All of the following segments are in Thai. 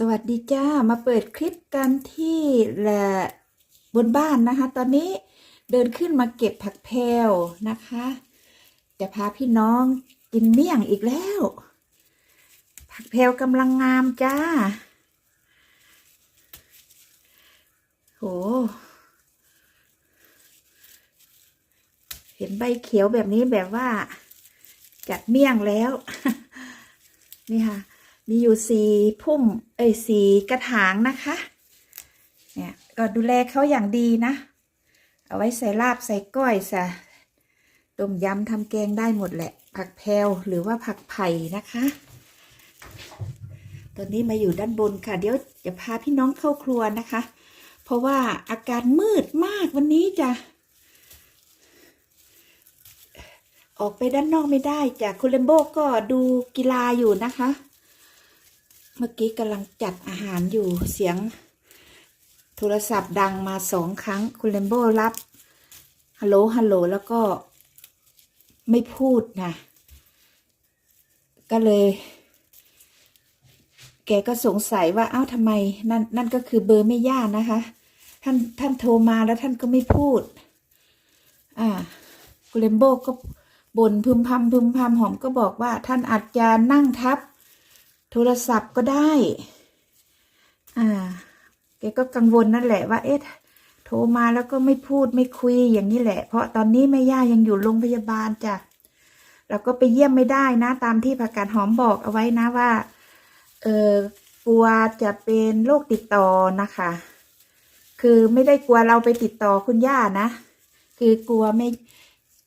สวัสดีจ้า มาเปิดคลิปกันที่แหละบนบ้านนะคะ ตอนนี้เดินขึ้นมาเก็บผักแพรวนะคะ จะพาพี่น้องกินเมี่ยงอีกแล้ว ผักแพรวกำลังงามจ้า โห เห็นใบเขียวแบบนี้แบบว่า จัดเมี่ยงแล้ว นี่ค่ะ มีอยู่สี่พุ่ม เอ้ยสีกระถางนะคะ เนี่ยก็ดูแลเขาอย่างดีนะ เอาไว้ใส่ลาบใส่ก้อยใส่ต้มยำทำแกงได้หมดแหละ ผักแพรวหรือว่าผักไผ่นะคะตอนนี้มาอยู่ด้านบนค่ะ เดี๋ยวจะพาพี่น้องเข้าครัวนะคะ เพราะว่าอากาศมืดมากวันนี้จะออกไปด้านนอกไม่ได้จ้ะคุณเลมโบก็ดูกีฬาอยู่นะคะ เมื่อกี้กำลังจัดอาหารอยู่เสียง โทรศัพท์ดังมาสองครั้งคุณเลมโบรับฮัลโหลฮัลโหลแล้วก็ไม่พูดนะ ก็เลย แกก็สงสัยว่าเอ้าทำไม นั่นนั่นก็คือเบอร์ไม่ย่านะคะ ท่านท่านโทรมาแล้วท่านก็ไม่พูด อ่าคุณเลมโบก็บ่นพึมพำพึมพำหอมก็บอกว่าท่านอาจจะนั่งทับ โทรศัพท์ก็ได้ อ่า แกก็กังวลนั่นแหละว่า เอ๊ะ โทรมาแล้วก็ไม่พูดไม่คุยอย่างนี้แหละ เพราะตอนนี้แม่ย่ายังอยู่โรงพยาบาลจ้ะ เราก็ไปเยี่ยมไม่ได้นะ ตามที่ผักกาดหอมบอกเอาไว้นะว่า เออกลัวจะเป็นโรคติดต่อนะคะ คือไม่ได้กลัวเราไปติดต่อคุณย่านะ คือกลัวไม่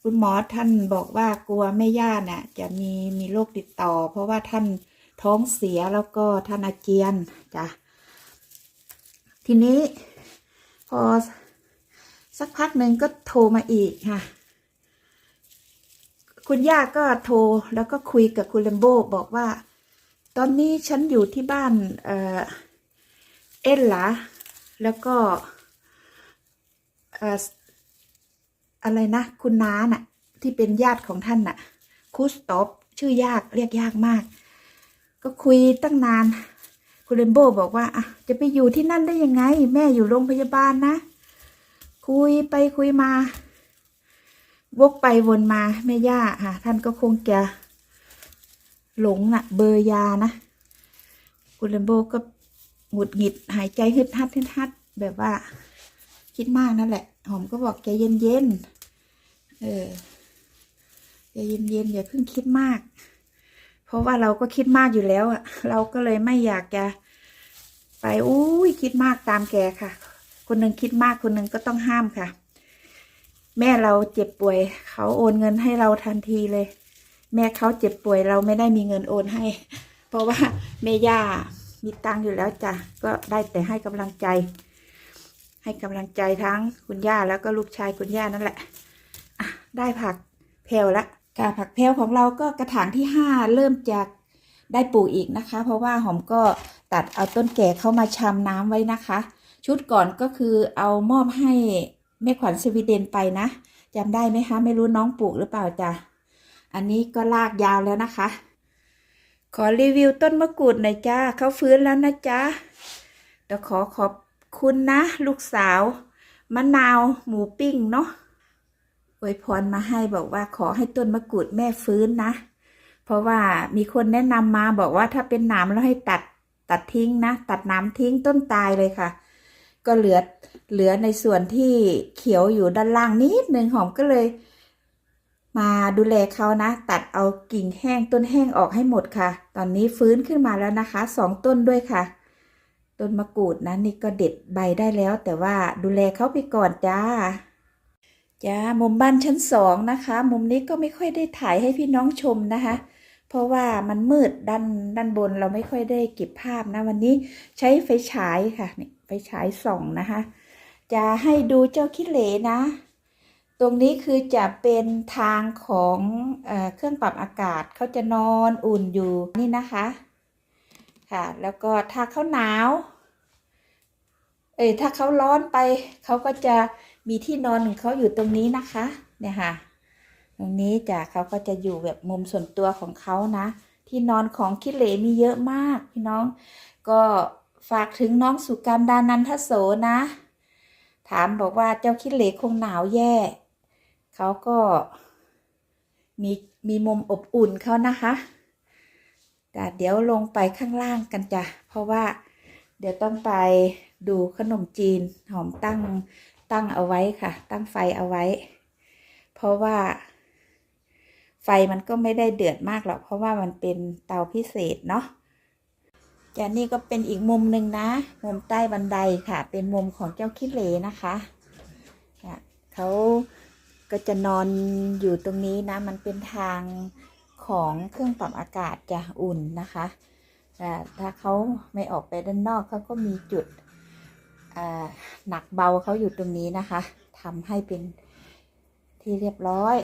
คุณหมอท่านบอกว่ากลัวแม่ย่าเนี่ยจะมีมีโรคติดต่อ เพราะว่าท่าน ท้องเสียแล้วก็ท่านอาเจียนจ้ะทีนี้ พอสักพักหนึ่งก็โทรมาอีกค่ะ คุณย่าก็โทรแล้วก็คุยกับคุณเลมโบบอกว่า ตอนนี้ฉันอยู่ที่บ้านเออเอ็นหลาแล้วก็เอ่ออะไรนะ คุณน้าน่ะ ที่เป็นญาติของท่านน่ะ คุสตอปชื่อยากเรียกยากมาก ก็คุยตั้งนาน คุณเรนโบบอกว่าอะจะไปอยู่ที่นั่นได้ยังไง แม่อยู่โรงพยาบาลนะ คุยไปคุยมา วกไปวนมาแม่ย่าค่ะท่านก็คงจะหลงน่ะ เบอร์ยานะ คุณเรนโบก็หงุดหงิดหายใจฮึดฮัดฮึดฮัดแบบว่า คิดมากนั่นแหละ หอมก็บอกใจเย็นเย็นๆเออใจเย็นเย็นๆอย่าเพิ่งคิดมาก เพราะว่าเราก็คิดมากอยู่แล้วอะเราก็เลยไม่อยากจะไปอุ้ยคิดมากตามแกค่ะ คนหนึ่งคิดมากคนหนึ่งก็ต้องห้ามค่ะ แม่เราเจ็บป่วย เขาโอนเงินให้เราทันทีเลย แม่เขาเจ็บป่วยเราไม่ได้มีเงินโอนให้ เพราะว่าแม่ย่ามีตังค์อยู่แล้วจ้ะก็ได้แต่ให้กำลังใจ ให้กำลังใจทั้งคุณย่าแล้วก็ลูกชายคุณย่านั่นแหละอะได้ผักแพรวละ ค่ะผักแพรวของเราก็กระถางที่ห้าเริ่มจากได้ปลูกอีกนะคะ เพราะว่าหอมก็ตัดเอาต้นแก่เข้ามาชำน้ำไว้นะคะ ชุดก่อนก็คือเอามอบให้แม่ขวัญสวีเดนไปนะจำได้ไหมคะ ไม่รู้น้องปลูกหรือเปล่าจ้ะอันนี้ก็ลากยาวแล้วนะคะ ขอรีวิวต้นมะกรูดหน่อยจ้าเขาฟื้นแล้วนะจ๊ะเดี๋ยวขอขอบคุณนะ ลูกสาวมะนาวหมูปิ้งเนาะ อวยพรมาให้บอกว่าขอให้ต้นมะกรูดแม่ฟื้นนะ เพราะว่ามีคนแนะนำมาบอกว่าถ้าเป็นหนามแล้วให้ตัดตัดทิ้งนะ ตัดหนามทิ้งต้นตายเลยค่ะ ก็เหลือเหลือในส่วนที่เขียวอยู่ด้านล่างนิดหนึ่งหอมก็เลย มาดูแลเขานะ ตัดเอากิ่งแห้งต้นแห้งออกให้หมดค่ะ ตอนนี้ฟื้นขึ้นมาแล้วนะคะสองต้นด้วยค่ะต้นมะกรูดนะนี่ก็เด็ดใบได้แล้ว แต่ว่าดูแลเขาไปก่อนจ้า จ้ามุมบ้านชั้นสองนะคะ มุมนี้ก็ไม่ค่อยได้ถ่ายให้พี่น้องชมนะคะ เพราะว่ามันมืดด้านด้านบนเราไม่ค่อยได้เก็บภาพนะวันนี้ใช้ไฟฉายค่ะนี่ไฟฉายส่องนะคะ จะให้ดูเจ้าคิเหลนะ ตรงนี้คือจะเป็นทางของเอเครื่องปรับอากาศเขาจะนอนอุ่นอยู่นี่นะคะค่ะแล้วก็ถ้าเขาหนาว เอ้ยถ้าเขาร้อนไปเขาก็จะ มีที่นอนของเขาอยู่ตรงนี้นะคะ เนี่ยค่ะ ตรงนี้จ้ะเขาก็จะอยู่แบบมุมส่วนตัวของเขานะ ที่นอนของคิเหลมีเยอะมาก พี่น้อง ก็ฝากถึงน้องสุการดานันทโสนะ ถามบอกว่าเจ้าคิดเหลคงหนาวแย่ เขาก็มีมีมุมอบอุ่นเขานะคะแต่เดี๋ยวลงไปข้างล่างกันจ้ะ เพราะว่าเดี๋ยวต้องไปดูขนมจีนหอมตั้ง ตั้งเอาไว้ค่ะ ตั้งไฟเอาไว้ เพราะว่า ไฟมันก็ไม่ได้เดือดมากหรอก เพราะว่ามันเป็นเตาพิเศษเนาะจานี่ก็เป็นอีกมุมหนึ่งนะ มุมใต้บันไดค่ะ เป็นมุมของเจ้าคิเลนะคะเขาก็จะนอนอยู่ตรงนี้นะ มันเป็นทางของเครื่องปรับอากาศจะอุ่นนะคะแต่ถ้าเขาไม่ออกไปด้านนอกเขาก็มีจุด หนักเบาเขาอยู่ตรงนี้นะคะทำให้เป็นที่เรียบร้อย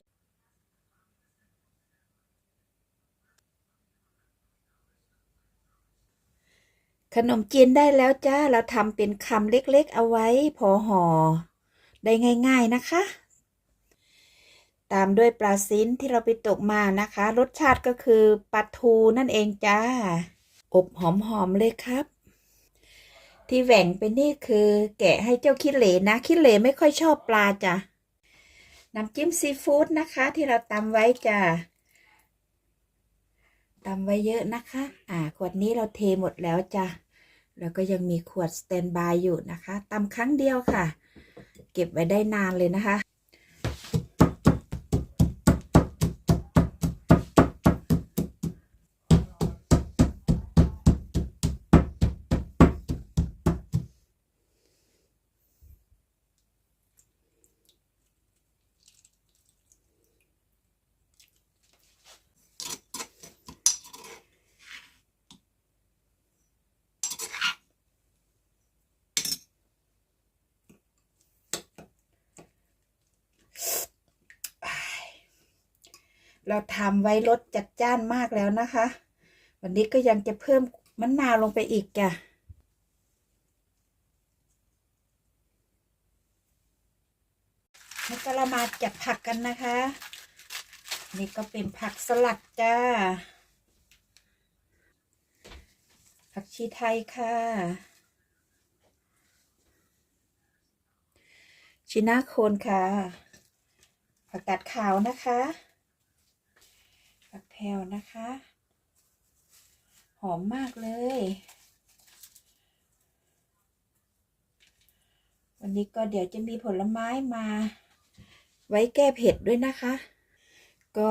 ขนมจีนได้แล้วจ้า เราทำเป็นคำเล็กๆเอาไว้พอห่อได้ง่าย ๆนะคะ ตามด้วยปลาซินที่เราไปตกมานะคะ รสชาติก็คือปลาทูนั่นเองจ้า อบหอมๆเลยครับ ที่แหว่งไปนี่คือ แกะให้เจ้าคิเหลนะ คิเหลไม่ค่อยชอบปลาจ้ะน้ำจิ้มซีฟู้ดนะคะ ที่เราตำไว้จ้ะตำไว้เยอะนะคะ อ่า ขวดนี้เราเทหมดแล้วจ้ะ แล้วก็ยังมีขวดสแตนบายอยู่นะคะตำครั้งเดียวค่ะ เก็บไว้ได้นานเลยนะคะ เราทำไว้รสจัดจ้านมากแล้วนะคะ วันนี้ก็ยังจะเพิ่มมะนาวลงไปอีกจ้ะแล้วก็เรามาจัดผักกันนะคะ นี่ก็เป็นผักสลัดจ้า ผักชีไทยค่ะชินาโคนค่ะ ผักกาดขาวนะคะ ผักแพวนะคะ หอมมากเลย วันนี้ก็เดี๋ยวจะมีผลไม้มา ไว้แก้เผ็ดด้วยนะคะ ก็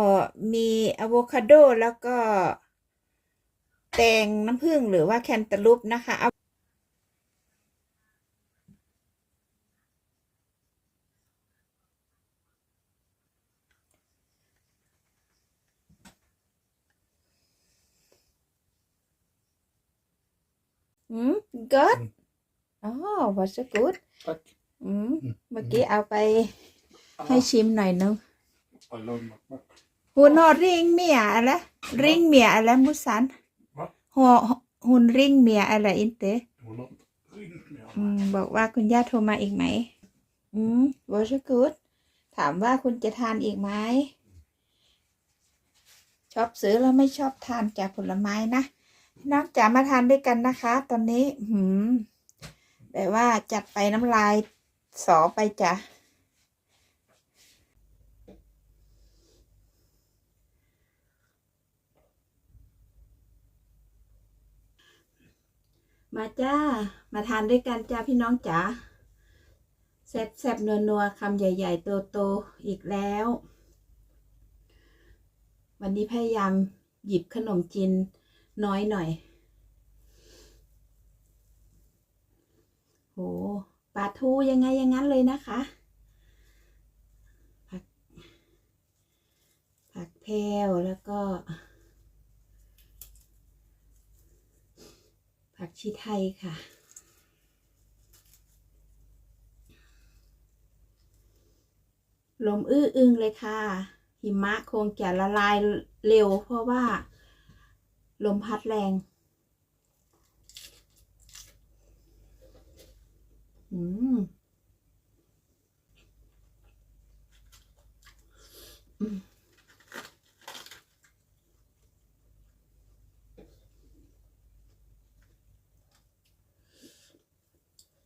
มีอะโวคาโดแล้วก็ แตงน้ำผึ้งหรือว่าแคนตาลูปนะคะเอาอืม good อ๋อ was so good Tack. อืมเมื่อกี้เอาไปให้ชิมหน่อยนึง Hallon, va? หัวนอริงเมียอะไรริงเมียอะไรมุสัน Va? หัวหุ่นริงเมียอะไรอินเต Hon har ringt med อื honom. มบอกว่าคุณย่าโทรมาอีกไหม อืมบอชกูดถามว่าคุณจะทานอีกไหมชอบซื้อแล้วไม่ชอบทานจากผลไม้นะ น้องจ๋ามาทานด้วยกันนะคะ ตอนนี้หืมแบบว่าจัดไปน้ำลายสอไปจ้ะมาจ้า มาทานด้วยกันจ้าพี่น้องจ๋าแซ่บแซ่บนัวนัวคำใหญ่ ๆ โตโตอีกแล้ว วันนี้พยายามหยิบขนมจีน น้อยหน่อย โหปลาทูยังไงอย่างนั้นเลยนะคะ ผัก ผักแพวแล้วก็ ผักชีไทยค่ะลมอื้ออึงเลยค่ะ หิมะคงจะละลายเร็วเพราะว่า ลมพัดแรง อืม อืม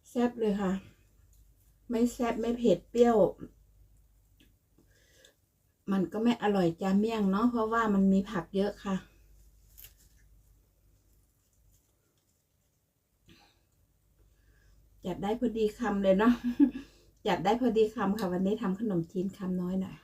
แซ่บเลยค่ะ ไม่แซ่บไม่เผ็ดเปรี้ยว มันก็ไม่อร่อยจาเมี่ยงเนาะเพราะว่ามันมีผักเยอะค่ะ จัดได้พอดีคำเลยเนาะจัดได้พอดีคำค่ะ วันนี้ทำขนมจีนคำน้อยหน่อย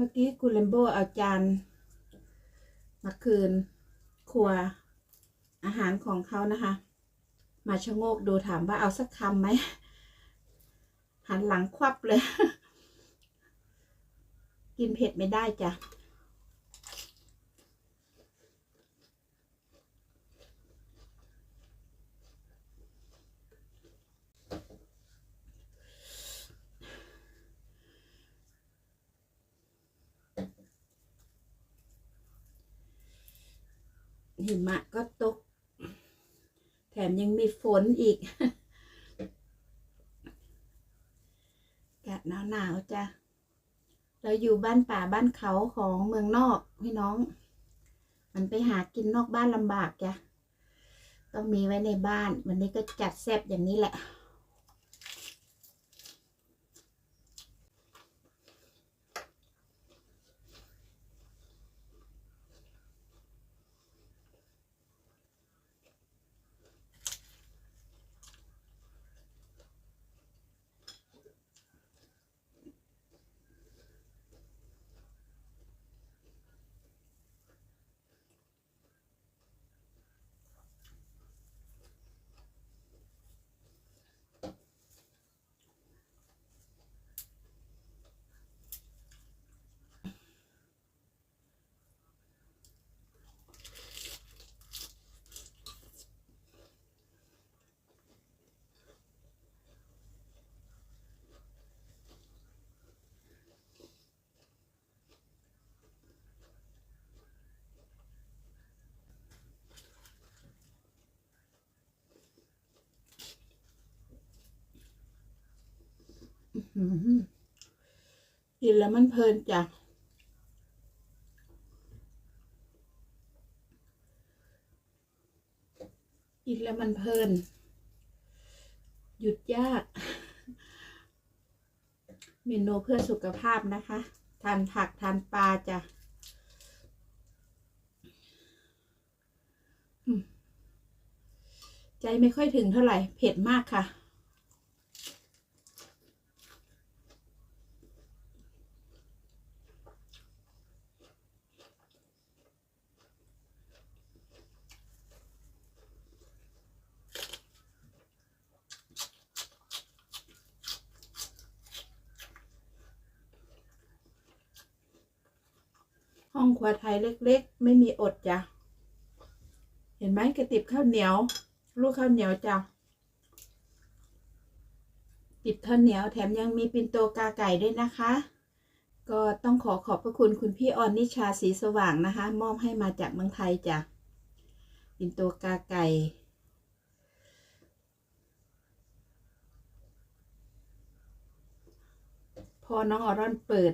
มื่อกี้คุณเลมโบเอาจานมาคืนครัวอาหารของเขานะคะ มาชะโงกดูถามว่าเอาสักคำไหม หันหลังควับเลย กินเผ็ดไม่ได้จ้ะ หิมะก็ตก แถมยังมีฝนอีกอากาศหนาวๆจ้ะเราอยู่บ้านป่าบ้านเขาของเมืองนอกพี่น้อง มันไปหากินนอกบ้านลำบากจ้ะต้องมีไว้ในบ้าน วันนี้ก็จัดแซบอย่างนี้แหละ กินแล้วมันเพลินจ้ะกินแล้วมันเพลิน หยุดยาก เมนูเพื่อสุขภาพนะคะ ทานผักทานปลาจ้ะใจไม่ค่อยถึงเท่าไหร่ เผ็ดมากค่ะ ห้องครัวไทยเล็ก ๆ ไม่มีอดจ้ะ เห็นไหมกระติบข้าวเหนียว ลูกข้าวเหนียวจ้ะติบข้าวเหนียวแถมยังมีปินโตกาไก่ด้วยนะคะ ก็ต้องขอขอบพระคุณคุณพี่ออนนิชาสีสว่างนะคะ มอบให้มาจากเมืองไทยจ้ะปินโตกาไก่พอน้องออรอนเปิด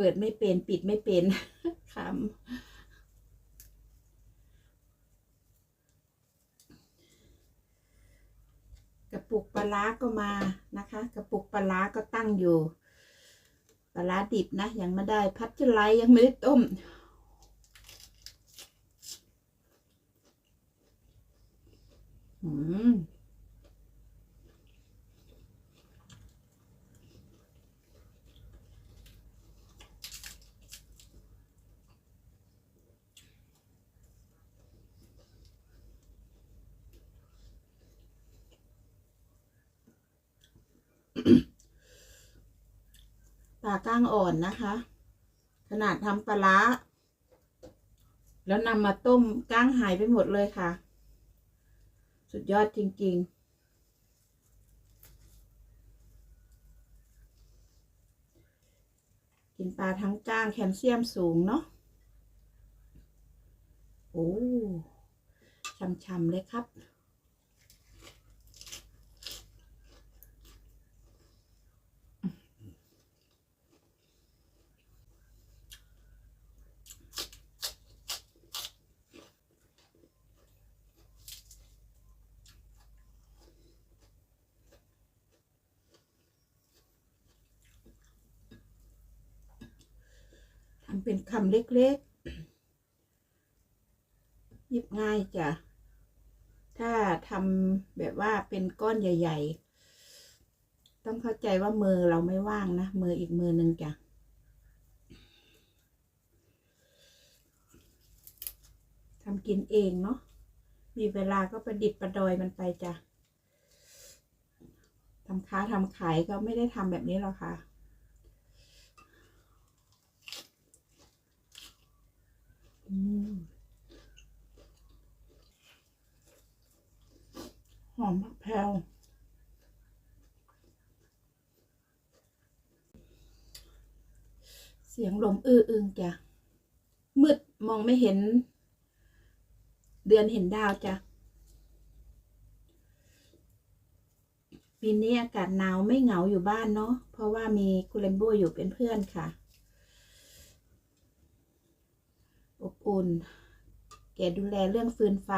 เปิดไม่เป็น ปิดไม่เป็นคำกระปุกปลาก็มานะคะ กระปุกปลาก็ตั้งอยู่ปลาร้าดิบนะ ยังไม่ได้พัชไลยังไม่ได้ต้มอืม ปลาก้างอ่อนนะคะ ขนาดทำปลาแล้วนำมาต้มก้างหายไปหมดเลยค่ะ สุดยอดจริง ๆกินปลาทั้งก้างแคลเซียมสูงเนาะ โอ้ช่ำๆเลยครับ เป็นคำเล็กๆหยิบง่ายจ้ะ ถ้าทำแบบว่าเป็นก้อนใหญ่ ๆ ต้องเข้าใจว่ามือเราไม่ว่างนะ มืออีกมือหนึ่งจ้ะทำกินเองเนาะ มีเวลาก็ประดิษฐ์ประดอยมันไปจ้ะทำค้าทำขายก็ไม่ได้ทำแบบนี้หรอกค่ะ อมผักแพรวเสียงลมอื้ออึงจ้ะ มืดมองไม่เห็น เดือนเห็นดาวจ้ะ ปีนี้อากาศหนาวไม่เหงาอยู่บ้านเนาะ เพราะว่ามีคุณเลมโบอยู่เป็นเพื่อนค่ะ อบอุ่น แกดูแลเรื่องฟืนไฟ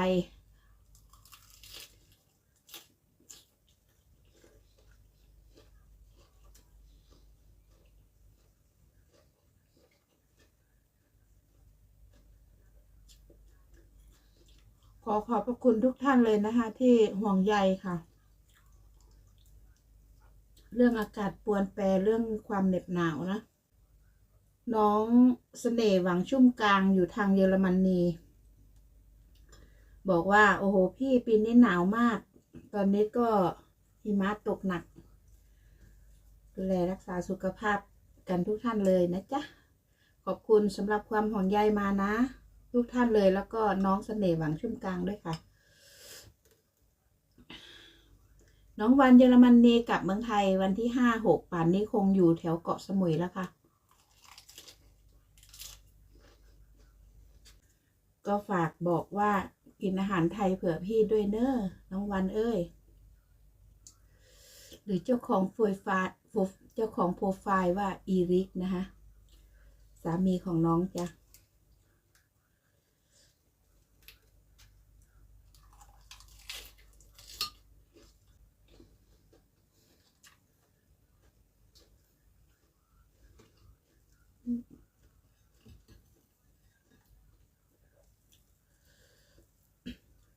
ขอขอบพระคุณทุกท่านเลยนะคะ ที่ห่วงใยค่ะ เรื่องอากาศปวนแปรเรื่องความเหน็บหนาวนะ น้องเสน่ห์หวังชุ่มกลางอยู่ทางเยอรมนีบอกว่า โอ้โห พี่ปีนี้หนาวมาก ตอนนี้ก็หิมะตกหนัก ดูแลรักษาสุขภาพกันทุกท่านเลยนะจ๊ะ ขอบคุณสำหรับความห่วงใยมานะ ทุกท่านเลยแล้วก็น้องเสน่ห์หวังชุ่มกลางด้วยค่ะ น้องวันเยอรมนีกลับเมืองไทยวันที่ห้าหกป่านนี้คงอยู่แถวเกาะสมุยแล้วค่ะ ก็ฝากบอกว่ากินอาหารไทยเผื่อพี่ด้วยเนอะน้องวันเอ้ย หรือเจ้าของโปรไฟล์เจ้าของโปรไฟล์ว่าอีริกนะคะ สามีของน้องจ้ะ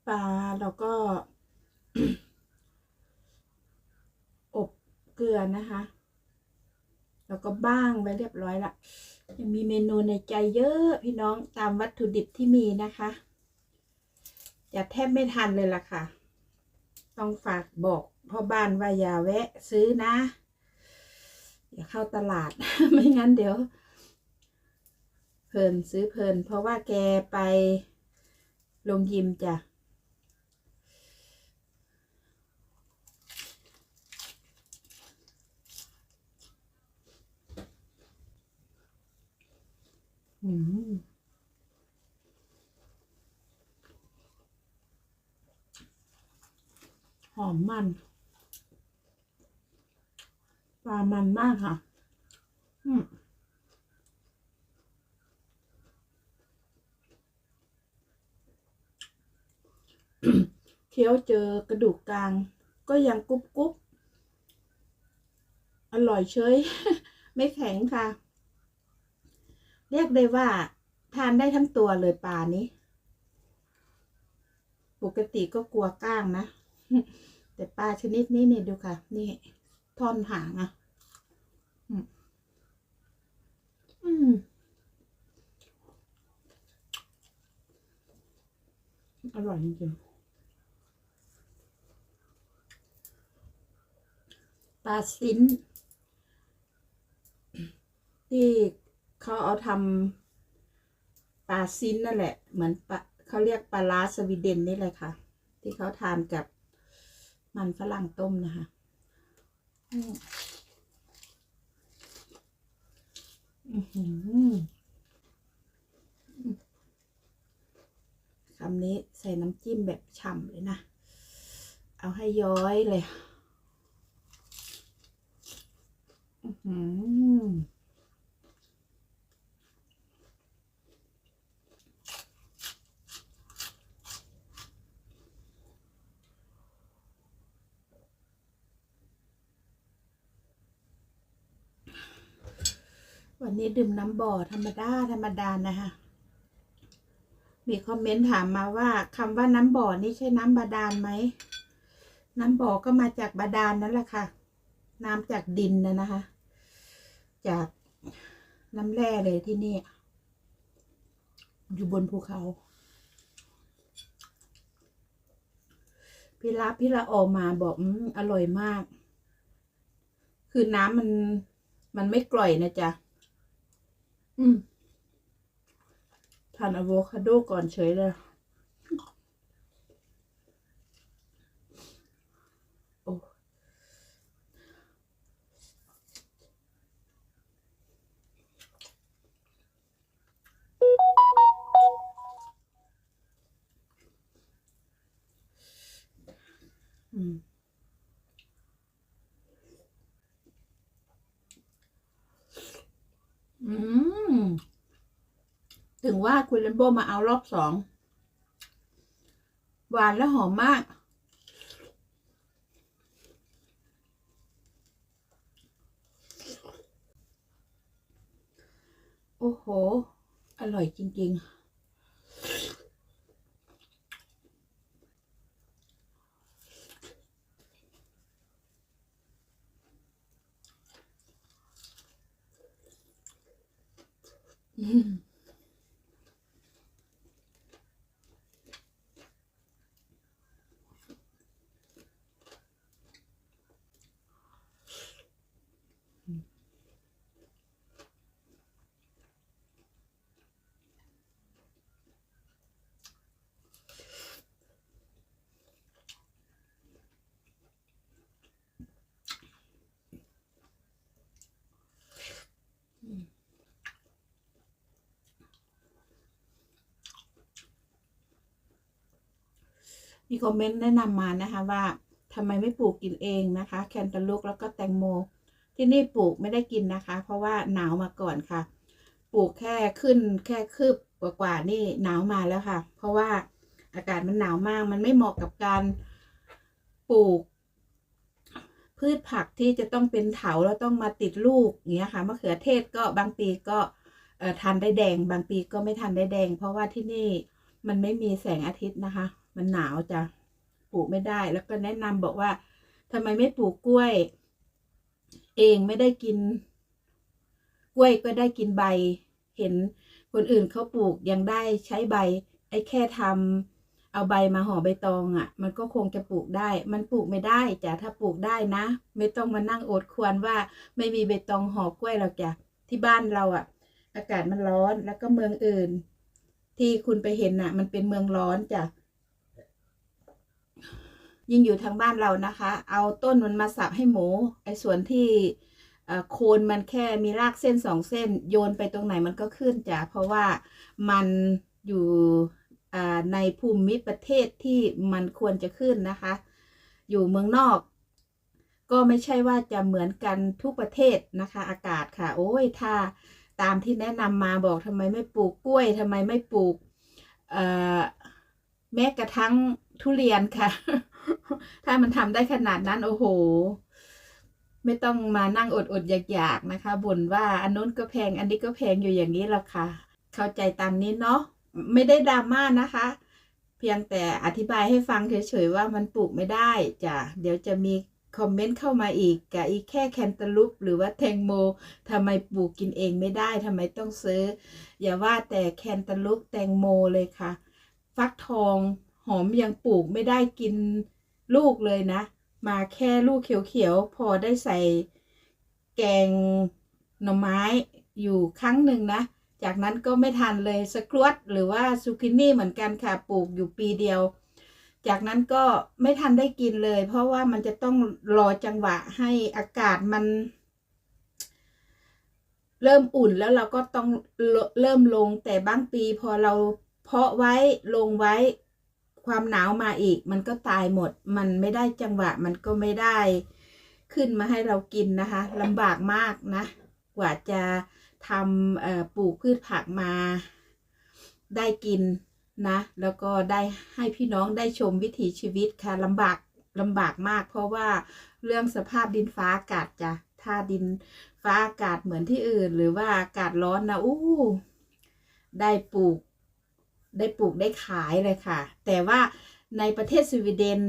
ปลา เราก็ อบเกลือนะคะแล้วก็บ้างไว้เรียบร้อยละยังมีเมนูในใจเยอะพี่น้องตามวัตถุดิบที่มีนะคะอย่าแทบไม่ทันเลยล่ะค่ะ ต้องฝากบอกพ่อบ้านว่าอย่าแวะซื้อนะ อย่าเข้าตลาด ไม่งั้นเดี๋ยว เพลินซื้อเพลิน เพราะว่าแกไปลงยิมจ้ะ อืมหอ มันปลามันมากค่ะ อืมเคี้ยวเจอกระดูกกลาง ก็ยังกรุบกรุบอร่อยเฉย ไม่แข็งค่ะ เรียกได้ว่า ทานได้ทั้งตัวเลยปลานี้ ปกติก็กลัวก้างนะ แต่ปลาชนิดนี้นี่ดูค่ะ นี่ท่อนหางอะ อืมอร่อยจริงปลาซินที่เขาเอาทำปลาซินนั่นแหละ เหมือนปลาเขาเรียกปลาลาสวีเดนนี่เลยค่ะ ที่เขาทานกับ มันฝรั่งต้มนะคะคำนี้ใส่น้ำจิ้มแบบฉ่ำเลยนะ เอาให้ย้อยเลยอือหือ วันนี้ดื่มน้ำบ่อธรรมดาธรรมดานะคะมีคอมเมนต์ถามมาว่าคำว่าน้ำบ่อนี่ใช่น้ำบาดาลไหม น้ำบ่อก็มาจากบาดาลนั่นแหละค่ะ น้ำจากดินนะนะคะ จากน้ำแร่เลยที่นี่ อยู่บนภูเขา พี่รับพี่ละออกมาบอกอมอร่อยมาก คือน้ำมันมันไม่กร่อยนะจ๊ะ อืมทานอะโวคาโดก่อนเฉยเลยโอ้อืม อืม ถึงว่าคุณเลนโบมาเอารอบสอง หวานและหอมมาก โอ้โห อร่อยจริง ๆ อืม มีคอมเมนต์แนะนำมานะคะว่าทำไมไม่ปลูกกินเองนะคะ แคนตาลูกแล้วก็แตงโม ที่นี่ปลูกไม่ได้กินนะคะ เพราะว่าหนาวมาก่อนค่ะ ปลูกแค่ขึ้นแค่คืบกว่าๆนี่หนาวมาแล้วค่ะ เพราะว่าอากาศมันหนาวมาก มันไม่เหมาะกับการปลูก พืชผักที่จะต้องเป็นเถาแล้วต้องมาติดลูกอย่างเงี้ยค่ะมะเขือเทศก็บางปีก็ทานได้แดง บางปีก็ไม่ทานได้แดง เพราะว่าที่นี่มันไม่มีแสงอาทิตย์นะคะ มันหนาวจ้ะปลูกไม่ได้ แล้วก็แนะนำบอกว่าทำไมไม่ปลูกกล้วย เองไม่ได้กิน กล้วยก็ได้กินใบ เห็นคนอื่นเขาปลูกยังได้ใช้ใบ ไอ้แค่ทำเอาใบมาห่อใบตองอะ่ะ มันก็คงจะปลูกได้ มันปลูกไม่ได้จ้ะถ้าปลูกได้นะ ไม่ต้องมานั่งโอดควรว่า ไม่มีใบตองห่อกล้วยหรอกจ้ะที่บ้านเราอะ่ะ อากาศมันร้อนแล้วก็เมืองอื่น ที่คุณไปเห็นน่ะ มันเป็นเมืองร้อนจ้ะ ยิ่งอยู่ทางบ้านเรานะคะ เอาต้นมันมาสับให้หมู ไอ้ส่วนที่โคนมันแค่มีรากเส้นสองเส้น โยนไปตรงไหนมันก็ขึ้นจ้ะเพราะว่ามันอยู่ในภูมิประเทศที่มันควรจะขึ้นนะคะ อยู่เมืองนอก ก็ไม่ใช่ว่าจะเหมือนกันทุกประเทศนะคะ อากาศค่ะ โอ้ยถ้าตามที่แนะนำมาบอกทำไมไม่ปลูกกล้วยทำไมไม่ปลูกแม้กระทั่งทุเรียนค่ะ ถ้ามันทำได้ขนาดนั้น โอ้โห ไม่ต้องมานั่งอดอดอยากอยากๆนะคะบ่นว่าอันนู้นก็แพง อันนี้ก็แพงอยู่อย่างนี้แหละค่ะ เข้าใจตามนี้เนาะไม่ได้ดราม่านะคะ เพียงแต่อธิบายให้ฟังเฉยๆว่ามันปลูกไม่ได้จ้ะเดี๋ยวจะมีคอมเมนต์เข้ามาอีกกับอีกแค่แคนตาลูปหรือว่าแตงโมทำไมปลูกกินเองไม่ได้ทำไมต้องซื้อ อย่าว่าแต่แคนตาลูปแตงโมเลยค่ะ ฟักทอง หอมยังปลูกไม่ได้กินลูกเลยนะ มาแค่ลูกเขียวๆ พอได้ใส่แกงหน่อไม้อยู่ครั้งหนึ่งนะ จากนั้นก็ไม่ทันเลยสครวตหรือว่าซูกินี่เหมือนกันค่ะปลูกอยู่ปีเดียว จากนั้นก็ไม่ทันได้กินเลย เพราะว่ามันจะต้องรอจังหวะให้อากาศมัน เริ่มอุ่นแล้วเราก็ต้องเลเริ่มลงแต่บางปีพอเราเพาะไว้ลงไว้ ความหนาวมาอีก มันก็ตายหมด มันไม่ได้จังหวะ มันก็ไม่ได้ขึ้นมาให้เรากินนะคะลำบากมากนะ กว่าจะทำปลูกพืชผักมาได้กินนะ แล้วก็ได้ให้พี่น้องได้ชมวิถีชีวิตค่ะลำบากลำบากมาก เพราะว่าเรื่องสภาพดินฟ้าอากาศจ้ะถ้าดินฟ้าอากาศเหมือนที่อื่น หรือว่าอากาศร้อนนะอู้ได้ปลูก ได้ปลูกได้ขายเลยค่ะ แต่ว่าในประเทศสวีเดน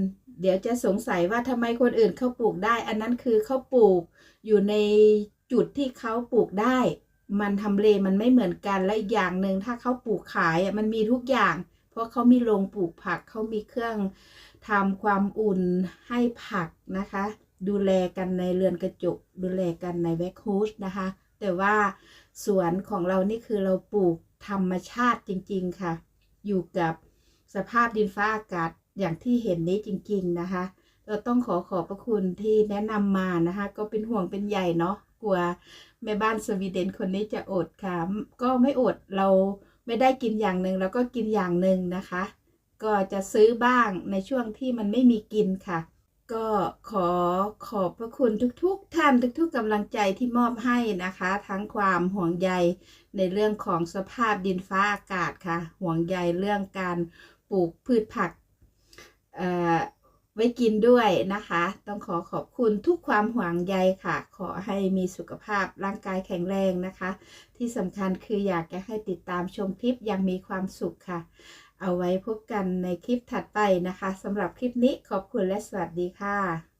เดี๋ยวจะสงสัยว่าทำไมคนอื่นเขาปลูกได้ อันนั้นคือเขาปลูกอยู่ในจุดที่เขาปลูกได้ มันทำเลมันไม่เหมือนกันและอีกอย่างหนึ่งถ้าเขาปลูกขายมันมีทุกอย่าง เพราะเขามีโรงปลูกผักเขามีเครื่องทำความอุ่นให้ผักนะคะ ดูแลกันในเรือนกระจก ดูแลกันในแวคฮูสนะคะ แต่ว่าสวนของเรานี่คือเราปลูกธรรมชาติจริง ๆ ค่ะ อยู่กับสภาพดินฟ้าอากาศอย่างที่เห็นนี้จริง ๆนะคะ เราต้องขอขอบพระคุณที่แนะนำมานะคะ ก็เป็นห่วงเป็นใหญ่เนาะกลัวแม่บ้านสวีเดนคนนี้จะอดค่ะก็ไม่อดเราไม่ได้กินอย่างหนึ่งเราก็กินอย่างหนึ่งนะคะ ก็จะซื้อบ้างในช่วงที่มันไม่มีกินค่ะ ก็ขอขอบพระคุณทุก ๆ ท่านทุก ๆกำลังใจที่มอบให้นะคะ ทั้งความห่วงใยในเรื่องของสภาพดินฟ้าอากาศค่ะ ห่วงใยเรื่องการปลูกพืชผักเอ่อไว้กินด้วยนะคะ ต้องขอขอบคุณทุกความห่วงใยค่ะ ขอให้มีสุขภาพร่างกายแข็งแรงนะคะ ที่สำคัญคืออยากจะให้ติดตามชมคลิปอยังมีความสุขค่ะ เอาไว้พบกันในคลิปถัดไปนะคะสำหรับคลิปนี้ขอบคุณและสวัสดีค่ะ